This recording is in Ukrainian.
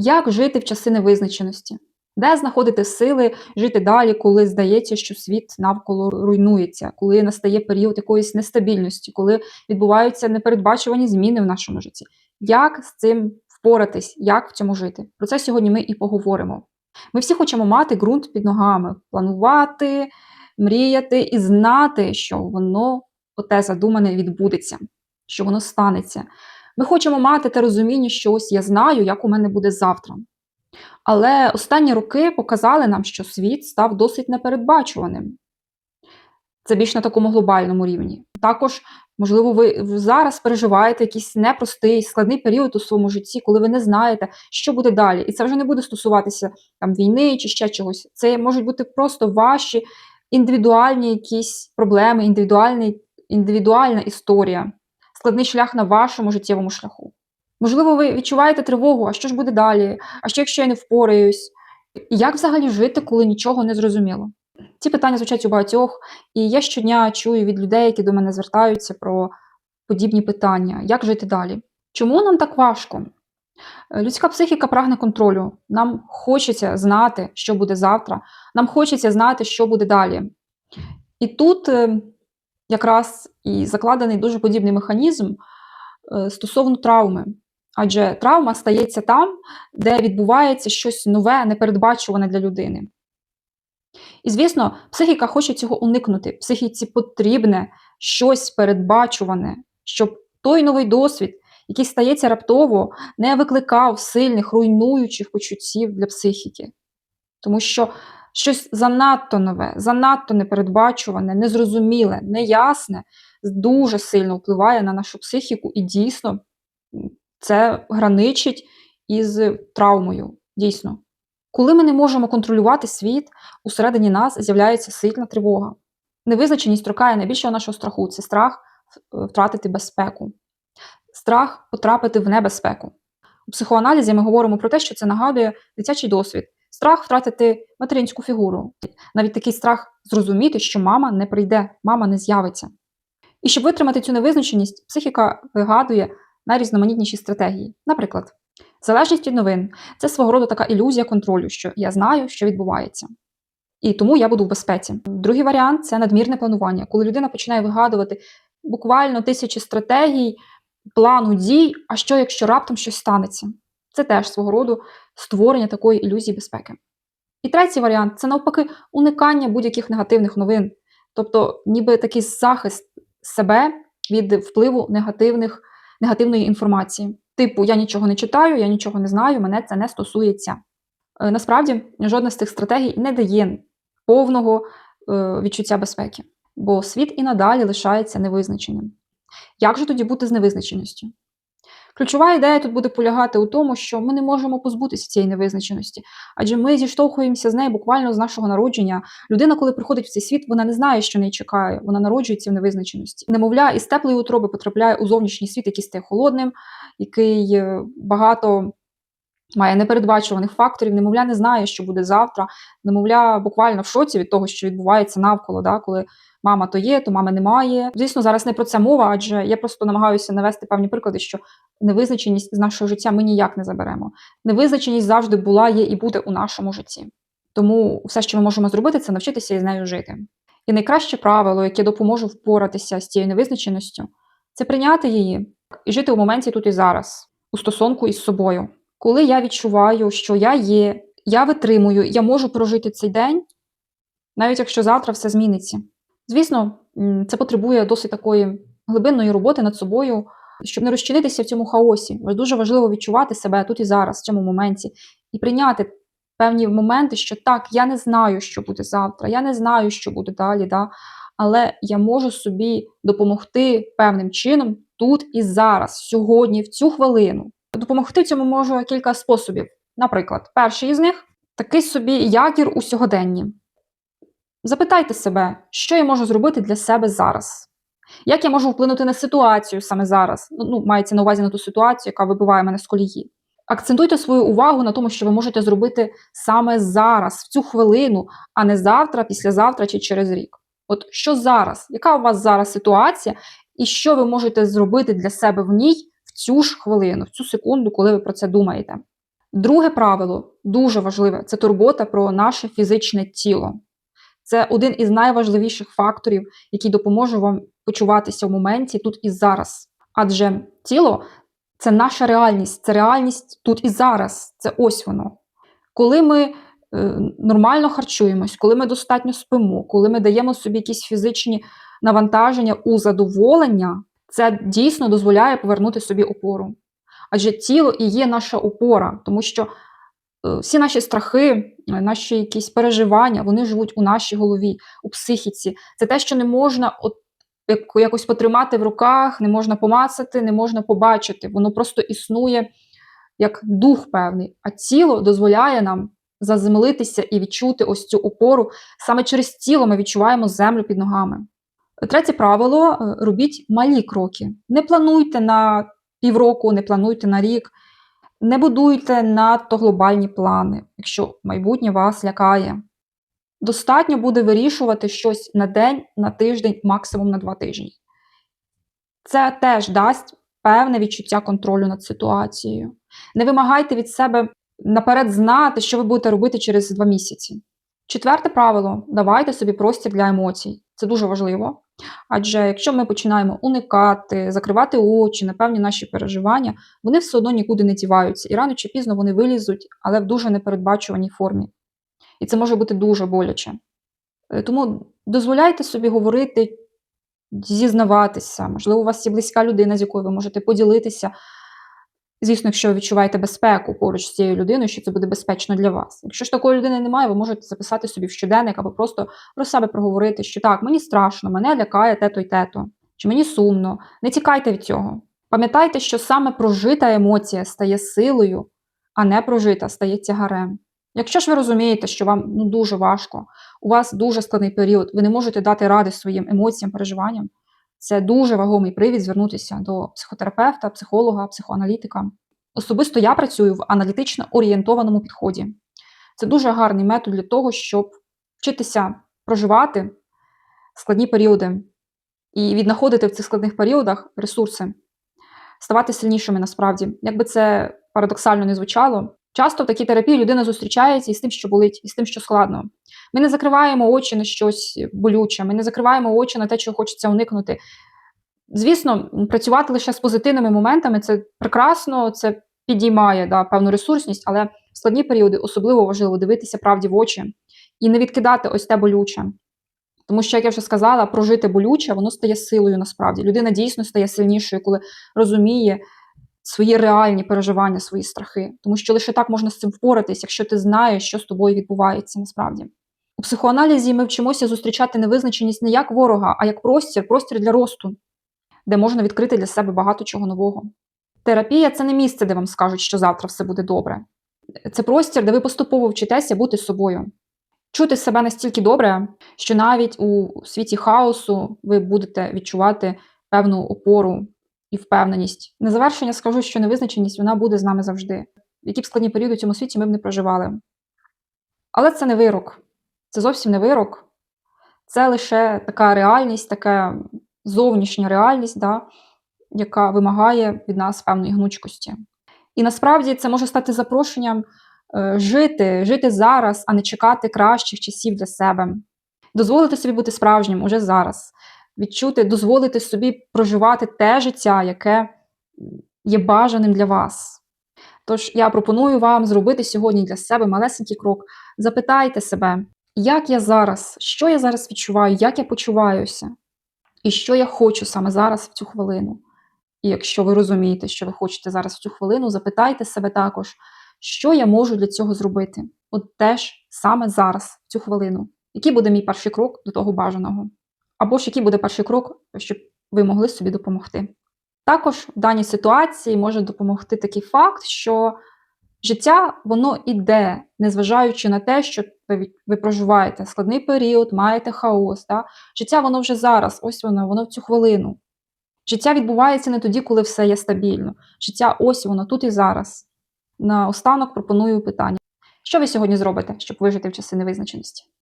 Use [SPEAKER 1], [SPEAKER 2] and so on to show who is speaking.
[SPEAKER 1] Як жити в часи невизначеності? Де знаходити сили жити далі, коли здається, що світ навколо руйнується, коли настає період якоїсь нестабільності, коли відбуваються непередбачувані зміни в нашому житті? Як з цим впоратись, як в цьому жити? Про це сьогодні ми і поговоримо. Ми всі хочемо мати ґрунт під ногами, планувати, мріяти і знати, що воно оте задумане відбудеться, що воно станеться. Ми хочемо мати те розуміння, що ось я знаю, як у мене буде завтра. Але останні роки показали нам, що світ став досить непередбачуваним. Це більш на такому глобальному рівні. Також, можливо, ви зараз переживаєте якийсь непростий, складний період у своєму житті, коли ви не знаєте, що буде далі. І це вже не буде стосуватися там, війни чи ще чогось. Це можуть бути просто ваші індивідуальні якісь проблеми, індивідуальний, індивідуальна історія, складний шлях на вашому життєвому шляху. Можливо, ви відчуваєте тривогу, а що ж буде далі? А що якщо я не впораюсь? Як взагалі жити, коли нічого не зрозуміло? Ці питання звучать у багатьох, і я щодня чую від людей, які до мене звертаються про подібні питання, як жити далі? Чому нам так важко? Людська психіка прагне контролю. Нам хочеться знати, що буде завтра, нам хочеться знати, що буде далі. І тут е, якраз і закладений дуже подібний механізм е, стосовно травми. Адже травма стається там, де відбувається щось нове, непередбачуване для людини. І, звісно, психіка хоче цього уникнути. Психіці потрібне щось передбачуване, щоб той новий досвід, який стається раптово, не викликав сильних, руйнуючих почуттів для психіки. Тому що щось занадто нове, занадто непередбачуване, незрозуміле, неясне, дуже сильно впливає на нашу психіку і дійсно це граничить із травмою. Дійсно. Коли ми не можемо контролювати світ, усередині нас з'являється сильна тривога. Невизначеність торкає найбільшого нашого страху це страх втратити безпеку, страх потрапити в небезпеку. У психоаналізі ми говоримо про те, що це нагадує дитячий досвід, страх втратити материнську фігуру, навіть такий страх зрозуміти, що мама не прийде, мама не з'явиться. І щоб витримати цю невизначеність, психіка вигадує найрізноманітніші стратегії. Наприклад, залежність від новин це свого роду така ілюзія контролю, що я знаю, що відбувається. І тому я буду в безпеці. Другий варіант це надмірне планування, коли людина починає вигадувати буквально тисячі стратегій, плану дій, а що, якщо раптом щось станеться. Це теж свого роду створення такої ілюзії безпеки. І третій варіант це навпаки уникання будь-яких негативних новин, тобто, ніби такий захист себе від впливу негативних негативної інформації. Типу, я нічого не читаю, я нічого не знаю, мене це не стосується. Е, насправді, жодна з цих стратегій не дає повного е, відчуття безпеки, бо світ і надалі лишається невизначеним. Як же тоді бути з невизначеністю? Ключова ідея тут буде полягати у тому, що ми не можемо позбутися цієї невизначеності, адже ми зіштовхуємося з нею буквально з нашого народження. Людина, коли приходить в цей світ, вона не знає, що неї чекає, вона народжується в невизначеності. Немовля, із теплої утроби потрапляє у зовнішній світ, який стає холодним, який е, багато. Має непередбачуваних факторів, немовля не знає, що буде завтра. Немовля, буквально в шоці від того, що відбувається навколо, да, коли мама то є, то мами немає. Звісно, зараз не про це мова, адже я просто намагаюся навести певні приклади, що невизначеність з нашого життя ми ніяк не заберемо. Невизначеність завжди була, є і буде у нашому житті. Тому все, що ми можемо зробити, це навчитися із нею жити. І найкраще правило, яке допоможе впоратися з цією невизначеністю, це прийняти її і жити у моменті тут і зараз, у стосунку із собою. Коли я відчуваю, що я є, я витримую, я можу прожити цей день, навіть якщо завтра все зміниться. Звісно, це потребує досить такої глибинної роботи над собою, щоб не розчинитися в цьому хаосі. Дуже важливо відчувати себе тут і зараз, в цьому моменті, і прийняти певні моменти, що так, я не знаю, що буде завтра, я не знаю, що буде далі, да? але я можу собі допомогти певним чином тут і зараз, сьогодні, в цю хвилину. Допомогти цьому можу кілька способів. Наприклад, перший із них такий собі якір у сьогоденні. Запитайте себе, що я можу зробити для себе зараз. Як я можу вплинути на ситуацію саме зараз? Ну, ну, мається на увазі на ту ситуацію, яка вибиває мене з колії. Акцентуйте свою увагу на тому, що ви можете зробити саме зараз, в цю хвилину, а не завтра, післязавтра чи через рік. От що зараз? Яка у вас зараз ситуація, і що ви можете зробити для себе в ній цю ж хвилину, в цю секунду, коли ви про це думаєте? Друге правило дуже важливе це турбота про наше фізичне тіло. Це один із найважливіших факторів, який допоможе вам почуватися в моменті тут і зараз. Адже тіло це наша реальність, це реальність тут і зараз. Це ось воно. Коли ми е, нормально харчуємось, коли ми достатньо спимо, коли ми даємо собі якісь фізичні навантаження у задоволення, це дійсно дозволяє повернути собі опору. Адже тіло і є наша опора, тому що е, всі наші страхи, е, наші якісь переживання, вони живуть у нашій голові, у психіці. Це те, що не можна от, якось потримати в руках, не можна помацати, не можна побачити. Воно просто існує як дух певний, а тіло дозволяє нам заземлитися і відчути ось цю опору. Саме через тіло ми відчуваємо землю під ногами. Третє правило: е, робіть малі кроки. Не плануйте на півроку, не плануйте на рік, не будуйте надто глобальні плани, якщо майбутнє вас лякає. Достатньо буде вирішувати щось на день, на тиждень, максимум на два тижні. Це теж дасть певне відчуття контролю над ситуацією. Не вимагайте від себе наперед знати, що ви будете робити через два місяці. Четверте правило: давайте собі простір для емоцій. Це дуже важливо. Адже якщо ми починаємо уникати, закривати очі на певні наші переживання, вони все одно нікуди не діваються, і рано чи пізно вони вилізуть, але в дуже непередбачуваній формі. І це може бути дуже боляче. Е, Тому дозволяйте собі говорити, зізнаватися. Можливо, у вас є близька людина, з якою ви можете поділитися. Звісно, якщо ви відчуваєте безпеку поруч з цією людиною, що це буде безпечно для вас. Якщо ж такої людини немає, ви можете записати собі в щоденник або просто про себе проговорити, що так, мені страшно, мене лякає те-то й те-то, чи мені сумно. Не тікайте від цього. Пам'ятайте, що саме прожита емоція стає силою, а не прожита стає тягарем. Якщо ж ви розумієте, що вам ну, дуже важко, у вас дуже складний період, ви не можете дати ради своїм емоціям, переживанням, це дуже вагомий привід звернутися до психотерапевта, психолога, психоаналітика. Особисто я працюю в аналітично орієнтованому підході. Це дуже гарний метод для того, щоб вчитися проживати складні періоди і віднаходити в цих складних періодах ресурси, ставати сильнішими насправді. Якби це парадоксально не звучало, часто в такій терапії людина зустрічається із тим, що болить, із тим, що складно. Ми не закриваємо очі на щось болюче, ми не закриваємо очі на те, чого хочеться уникнути. Звісно, працювати лише з позитивними моментами це прекрасно, це підіймає да, певну ресурсність, але в складні періоди особливо важливо дивитися правді в очі і не відкидати ось те болюче. Тому що, як я вже сказала, прожити болюче, воно стає силою насправді. Людина дійсно стає сильнішою, коли розуміє свої реальні переживання, свої страхи. Тому що лише так можна з цим впоратись, якщо ти знаєш, що з тобою відбувається насправді. У психоаналізі ми вчимося зустрічати невизначеність не як ворога, а як простір, простір для росту, де можна відкрити для себе багато чого нового. Терапія це не місце, де вам скажуть, що завтра все буде добре. Це простір, де ви поступово вчитеся бути собою, чути себе настільки добре, що навіть у світі хаосу ви будете відчувати певну опору і впевненість. На завершення скажу, що невизначеність вона буде з нами завжди. Які б складні періоди у цьому світі ми б не проживали. Але це не вирок. Це зовсім не вирок. Це лише така реальність, така зовнішня реальність, да, яка вимагає від нас певної гнучкості. І насправді це може стати запрошенням е, жити, жити зараз, а не чекати кращих часів для себе. Дозволити собі бути справжнім уже зараз, відчути, дозволити собі проживати те життя, яке є бажаним для вас. Тож я пропоную вам зробити сьогодні для себе малесенький крок. Запитайте себе, як я зараз, що я зараз відчуваю, як я почуваюся, і що я хочу саме зараз в цю хвилину. І якщо ви розумієте, що ви хочете зараз в цю хвилину, запитайте себе також, що я можу для цього зробити. От теж саме зараз, в цю хвилину. Який буде мій перший крок до того бажаного? Або ж який буде перший крок, щоб ви могли собі допомогти. Також в даній ситуації може допомогти такий факт, що життя воно іде, незважаючи на те, що ви, ви проживаєте складний період, маєте хаос. Да? Життя воно вже зараз, ось воно, воно в цю хвилину. Життя відбувається не тоді, коли все є стабільно. Життя ось воно тут і зараз. Наостанок пропоную питання: що ви сьогодні зробите, щоб вижити в часи невизначеності?